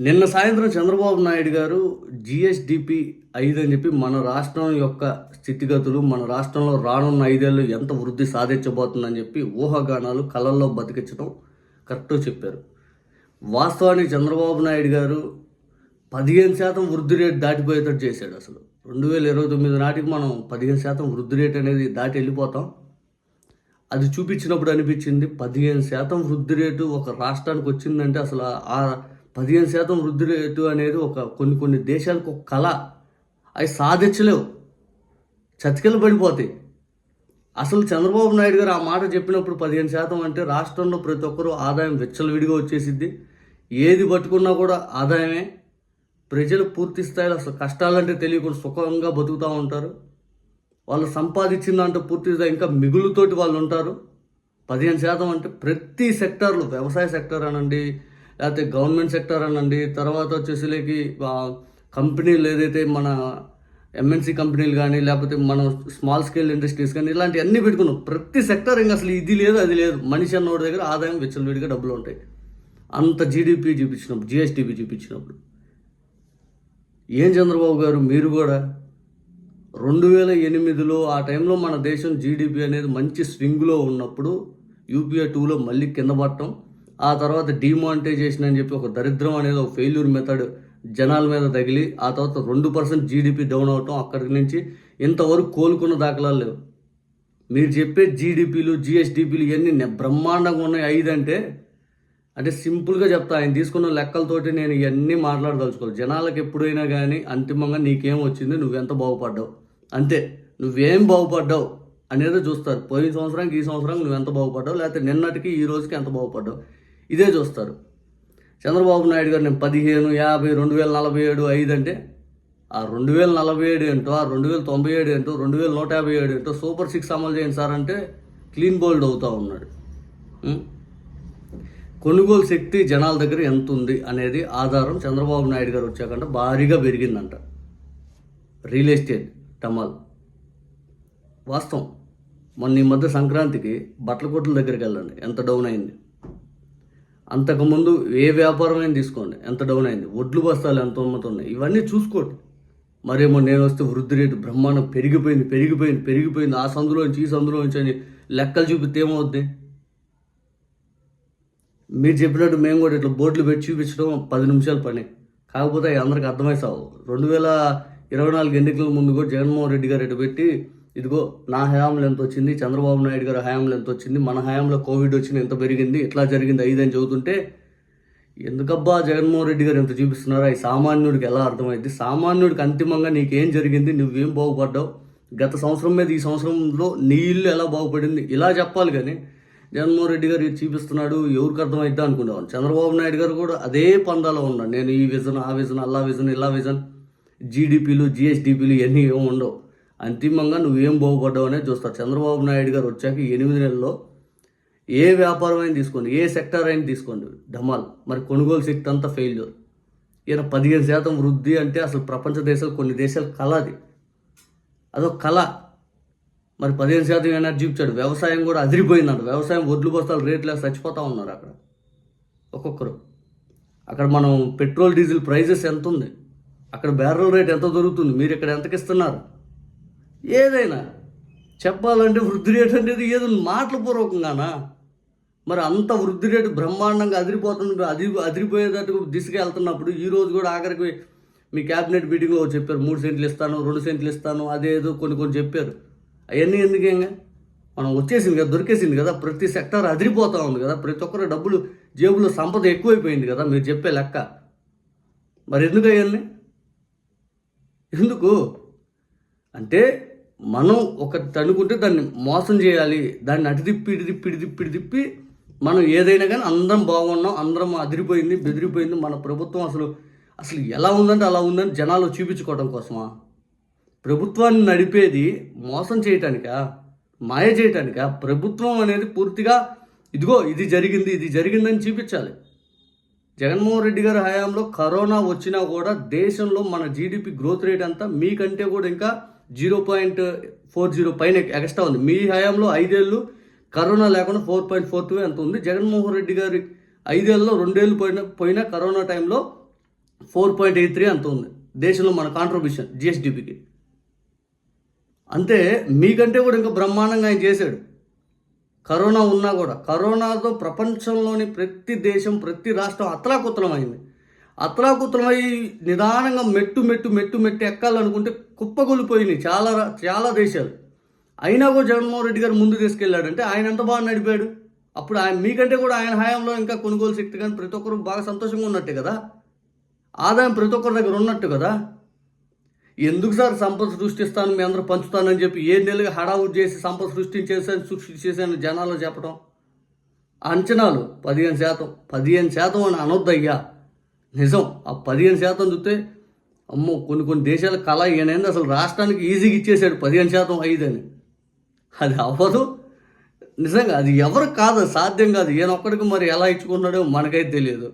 నిన్న సాయంత్రం చంద్రబాబు నాయుడు గారు జిఎస్డిపి ఐదు అని చెప్పి మన రాష్ట్రం యొక్క స్థితిగతులు మన రాష్ట్రంలో రానున్న ఐదేళ్ళు ఎంత వృద్ధి సాధించబోతుందని చెప్పి ఊహాగానాలు కళల్లో బతికించడం కరెక్ట్గా చెప్పారు. వాస్తవానికి చంద్రబాబు నాయుడు గారు పదిహేను శాతం వృద్ధి రేటు దాటిపోయేటట్టు చేశాడు అసలు. రెండు వేల ఇరవై తొమ్మిది నాటికి మనం పదిహేను శాతం వృద్ధి రేట్ అనేది దాటి వెళ్ళిపోతాం. అది చూపించినప్పుడు అనిపించింది పదిహేను శాతం వృద్ధి రేటు ఒక రాష్ట్రానికి వచ్చిందంటే అసలు ఆ పదిహేను శాతం వృద్ధి రేటు అనేది ఒక కొన్ని కొన్ని దేశాలకు ఒక కళ. అవి సాధించలేవు. చతికిలు పడిపోతాయి. అసలు చంద్రబాబు నాయుడు గారు ఆ మాట చెప్పినప్పుడు పదిహేను శాతం అంటే రాష్ట్రంలో ప్రతి ఒక్కరూ ఆదాయం విచ్చలవిడిగా వచ్చేసిద్ది. ఏది పట్టుకున్నా కూడా ఆదాయమే. ప్రజలు పూర్తి స్థాయిలో అసలు కష్టాలంటే తెలియకుండా సుఖంగా బతుకుతూ ఉంటారు. వాళ్ళు సంపాదించిన దాంట్లో పూర్తిగా ఇంకా మిగులుతోటి వాళ్ళు ఉంటారు. పదిహేను శాతం అంటే ప్రతి సెక్టార్లో వ్యవసాయ సెక్టర్ అనండి లేకపోతే గవర్నమెంట్ సెక్టర్ అనండి. తర్వాత వచ్చేసి కంపెనీలు ఏదైతే మన ఎంఎన్సీ కంపెనీలు కానీ లేకపోతే మనం స్మాల్ స్కేల్ ఇండస్ట్రీస్ కానీ ఇలాంటివన్నీ పెట్టుకున్నాం. ప్రతి సెక్టర్ ఇంకా అసలు ఇది లేదు అది లేదు. మనిషి అన్నోడి దగ్గర ఆదాయం విచ్చలవిడిగా డబ్బులు ఉంటాయి. అంత జీడిపి చూపించినప్పుడు జిఎస్టిపి చూపించినప్పుడు. ఏం చంద్రబాబు గారు మీరు కూడా రెండు వేల ఎనిమిదిలో ఆ టైంలో మన దేశం జీడిపి అనేది మంచి స్వింగ్లో ఉన్నప్పుడు యూపీఐ టూలో మళ్ళీ కింద పడటం ఆ తర్వాత డిమానిటైజేషన్ అని చెప్పి ఒక దరిద్రం అనేది ఒక ఫెయిల్యూర్ మెథడ్ జనాల మీద తగిలి ఆ తర్వాత రెండు పర్సెంట్ జీడిపి డౌన్ అవటం అక్కడి నుంచి ఇంతవరకు కోలుకున్న దాఖలాలు లేవు. మీరు చెప్పే జీడిపిలు జిఎస్డిపిలు ఇవన్నీ బ్రహ్మాండంగా ఉన్నాయి. ఐదు అంటే అంటే సింపుల్గా చెప్తా. ఆయన తీసుకున్న లెక్కలతోటి నేను ఇవన్నీ మాట్లాడదలుచుకోవాలి. జనాలకు ఎప్పుడైనా కానీ అంతిమంగా నీకేం వచ్చింది నువ్వెంత బాగుపడ్డావు? అంతే. నువ్వేం బాగుపడ్డావు అనేది చూస్తారు. పోయిన సంవత్సరానికి ఈ సంవత్సరానికి నువ్వు ఎంత బాగుపడ్డావు? లేకపోతే నిన్నటికి ఈ రోజుకి ఎంత బాగుపడ్డావు? ఇదే చూస్తారు. చంద్రబాబు నాయుడు గారు నేను పదిహేను యాభై రెండు వేల నలభై ఏడు ఐదు అంటే ఆ రెండు వేల నలభై ఏడు ఏంటో ఆ రెండు వేల తొంభై ఏడు ఏంటో రెండు వేల నూట యాభై ఏడు ఏంటో సూపర్ సిక్స్ అమలు చేయండి సార్ అంటే క్లీన్ బోల్డ్ అవుతూ ఉన్నాడు. కొనుగోలు శక్తి జనాల దగ్గర ఎంత ఉంది అనేది ఆధారం చంద్రబాబు నాయుడు గారు వచ్చాకంటే భారీగా పెరిగిందంట. రియల్ ఎస్టేట్ టమాల్. వాస్తవం. మొన్న ఈ మధ్య సంక్రాంతికి బట్టల కొట్ల దగ్గరికి వెళ్ళండి. ఎంత డౌన్ అయింది? అంతకుముందు ఏ వ్యాపారం అయినా తీసుకోండి. ఎంత డౌన్ అయింది? ఒడ్లు బస్తాలు ఎంత ఉన్నాయి? ఇవన్నీ చూసుకోండి. మరేమో నేను వస్తే వృద్ధి రేటు బ్రహ్మాండం పెరిగిపోయింది పెరిగిపోయింది పెరిగిపోయింది. ఆ సందులోంచి ఈ సందులోంచి అని లెక్కలు చూపితే ఏమవుద్ది? మీరు చెప్పినట్టు మేము కూడా ఇట్లా బోర్డులు పెట్టి చూపించడం పది నిమిషాల పని. కాకపోతే అవి అందరికి అర్థమైసావు రెండు వేల ఇరవై నాలుగు ఎన్నికల ముందు కూడా జగన్మోహన్ రెడ్డి గారు ఇటు పెట్టి ఇదిగో నా హయాంలో ఎంత వచ్చింది? చంద్రబాబు నాయుడు గారి హయాంలో ఎంత వచ్చింది? మన హయాంలో కోవిడ్ వచ్చింది ఎంత పెరిగింది? ఇట్లా జరిగింది? ఐదని చదువుతుంటే ఎందుకబ్బా జగన్మోహన్ రెడ్డి గారు ఎంత చూపిస్తున్నారా? ఈ సామాన్యుడికి ఎలా అర్థమైంది? సామాన్యుడికి అంతిమంగా నీకేం జరిగింది? నువ్వేం బాగుపడ్డావు? గత సంవత్సరం మీద ఈ సంవత్సరంలో నీ ఇల్లు ఎలా బాగుపడింది? ఇలా చెప్పాలి కానీ జగన్మోహన్ రెడ్డి గారు ఇది చూపిస్తున్నాడు ఎవరికి అర్థమైద్దా అనుకునేవాడు చంద్రబాబు నాయుడు గారు కూడా అదే పందాలో ఉన్నాడు నేను ఈ విజన్ ఆ విజన్ అల్లా విజన్ ఇలా విజన్ జీడిపిలు జిఎస్డిపిలు ఇవన్నీ ఏమి ఉండవు. అంతిమంగా నువ్వేం బాగుపడ్డావు అనేది చూస్తా. చంద్రబాబు నాయుడు గారు వచ్చాక ఎనిమిది నెలల్లో ఏ వ్యాపారం అయినా తీసుకోండి ఏ సెక్టర్ అయినా తీసుకోండి. ధమాల్. మరి కొనుగోలు శక్తి అంతా ఫెయిల్యూర్ ఈయన పదిహేను శాతం వృద్ధి అంటే అసలు ప్రపంచ దేశాలు కొన్ని దేశాలు కళ అది. అదొక కళ. మరి పదిహేను శాతం ఎనర్జీ ఇచ్చాడు. వ్యవసాయం కూడా అదిరిపోయిందంట. వ్యవసాయం వడ్లు బస్తాలు రేట్లు చచ్చిపోతూ ఉన్నారు అక్కడ. ఒక్కొక్కరు. అక్కడ మనం పెట్రోల్ డీజిల్ ప్రైజెస్ ఎంత ఉంది అక్కడ బ్యారల్ రేట్ ఎంత దొరుకుతుంది? మీరు ఇక్కడ ఎంతకి ఇస్తున్నారు ఏదైనా చెప్పాలంటే వృద్ధి రేటు అనేది ఏదో మాటల పూర్వకంగానా? మరి అంత వృద్ధి రేటు బ్రహ్మాండంగా అదిరిపోతుంది అది అదిరిపోయేటట్టు దిశగా వెళ్తున్నప్పుడు ఈ రోజు కూడా ఆఖరికి మీ క్యాబినెట్ మీటింగ్లో చెప్పారు మూడు సెంట్లు ఇస్తాను రెండు సెంట్లు ఇస్తాను అదేదో కొన్ని కొన్ని చెప్పారు. అవన్నీ ఎందుకేంగా? మనం వచ్చేసింది కదా దొరికేసింది కదా ప్రతి సెక్టర్ అదిరిపోతూ ఉంది కదా ప్రతి ఒక్కరు డబ్బులు జేబులో సంపద ఎక్కువైపోయింది కదా మీరు చెప్పే లెక్క. మరి ఎందుకు అవన్నీ? ఎందుకు? అంటే మనం ఒక అనుకుంటే దాన్ని మోసం చేయాలి దాన్ని అటు తిప్పి ఇటు తిప్పి ఇటు తిప్పి ఇటు తిప్పి మనం ఏదైనా కానీ అందరం బాగున్నాం అందరం అదిరిపోయింది బెదిరిపోయింది మన ప్రభుత్వం అసలు అసలు ఎలా ఉందంటే అలా ఉందని జనాలు చూపించుకోవడం కోసమా? ప్రభుత్వాన్ని నడిపేది మోసం చేయటానికా? మాయ చేయటానికా? ప్రభుత్వం అనేది పూర్తిగా ఇదిగో ఇది జరిగింది ఇది జరిగిందని చూపించాలి. జగన్మోహన్ రెడ్డి గారి హయాంలో కరోనా వచ్చినా కూడా దేశంలో మన జీడిపి గ్రోత్ రేట్ అంతా మీకంటే కూడా ఇంకా జీరో పాయింట్ ఫోర్ జీరో పైన ఎక్స్ట్రా ఉంది. మీ హయాంలో ఐదేళ్ళు కరోనా లేకుండా ఫోర్ పాయింట్ ఫోర్ టూ ఎంత ఉంది? జగన్మోహన్ రెడ్డి గారి ఐదేళ్ళలో రెండేళ్ళు పోయిన పోయిన కరోనా టైంలో ఫోర్ పాయింట్ ఎయిట్ త్రీ అంత ఉంది? దేశంలో మన కాంట్రిబ్యూషన్ జిఎస్డిపికి అంతే మీకంటే కూడా ఇంకా బ్రహ్మాండంగా ఆయన చేశాడు. కరోనా ఉన్నా కూడా కరోనాతో ప్రపంచంలోని ప్రతి దేశం ప్రతి రాష్ట్రం అతలాకుతలమైంది అతలాకుతలమై నిదానంగా మెట్టు మెట్టు మెట్టు మెట్టు ఎక్కాలనుకుంటే కుప్పగొలిపోయినాయి చాలా చాలా దేశాలు. అయినా కూడా జగన్మోహన్ రెడ్డి గారు ముందు తీసుకెళ్ళాడంటే ఆయన ఎంత బాగా నడిపాడు? అప్పుడు ఆయన మీకంటే కూడా ఆయన హయాంలో ఇంకా కొనుగోలు శక్తి కానీ ప్రతి ఒక్కరు బాగా సంతోషంగా ఉన్నట్టే కదా? ఆదాయం ప్రతి ఒక్కరి దగ్గర ఉన్నట్టు కదా? ఎందుకు సార్ సంపద సృష్టిస్తాను మీ అందరూ పంచుతానని చెప్పి ఏ నెలగా హడావుడ్ చేసి సంపద సృష్టించేసాను సృష్టించేసాను జనాలు చెప్పడం? అంచనాలు పదిహేను శాతం పదిహేను శాతం అని అనొద్దయ్యా. నిజం. ఆ పదిహేను శాతం చూస్తే అమ్మో కొన్ని కొన్ని దేశాల కళ ఈయనైంది? అసలు రాష్ట్రానికి ఈజీగా ఇచ్చేసాడు పదిహేను శాతం ఐదని అది అవ్వదు. నిజంగా అది ఎవరు కాదు సాధ్యం కాదు. ఈయన ఒక్కడికి మరి ఎలా ఇచ్చుకున్నాడో మనకైతే తెలియదు.